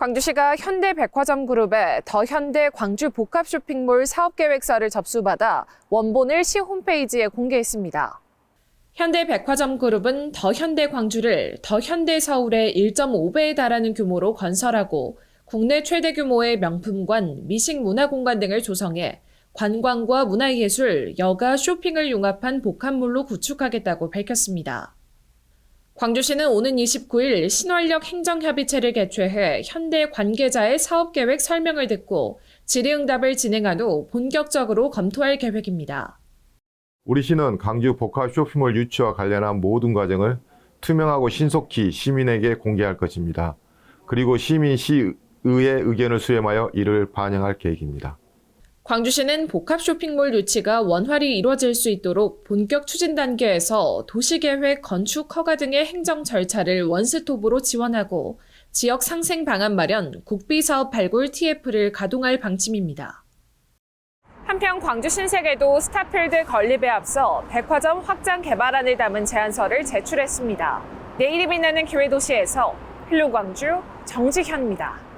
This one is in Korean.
광주시가 현대백화점 그룹의 더 현대 광주 복합 쇼핑몰 사업 계획서를 접수받아 원본을 시 홈페이지에 공개했습니다. 현대백화점 그룹은 더 현대 광주를 더 현대 서울의 1.5배에 달하는 규모로 건설하고 국내 최대 규모의 명품관, 미식 문화공간 등을 조성해 관광과 문화예술, 여가, 쇼핑을 융합한 복합물로 구축하겠다고 밝혔습니다. 광주시는 오는 29일 신원력 행정협의체를 개최해 현대 관계자의 사업계획 설명을 듣고 질의응답을 진행한 후 본격적으로 검토할 계획입니다. 우리 시는 강주 복합 쇼핑몰 유치와 관련한 모든 과정을 투명하고 신속히 시민에게 공개할 것입니다. 그리고 시민 시의회 의견을 수렴하여 이를 반영할 계획입니다. 광주시는 복합 쇼핑몰 유치가 원활히 이루어질 수 있도록 본격 추진 단계에서 도시계획, 건축 허가 등의 행정 절차를 원스톱으로 지원하고 지역 상생 방안 마련, 국비 사업 발굴 TF를 가동할 방침입니다. 한편 광주 신세계도 스타필드 건립에 앞서 백화점 확장 개발안을 담은 제안서를 제출했습니다. 내일이 빛나는 기회도시에서 힐로광주 정지현입니다.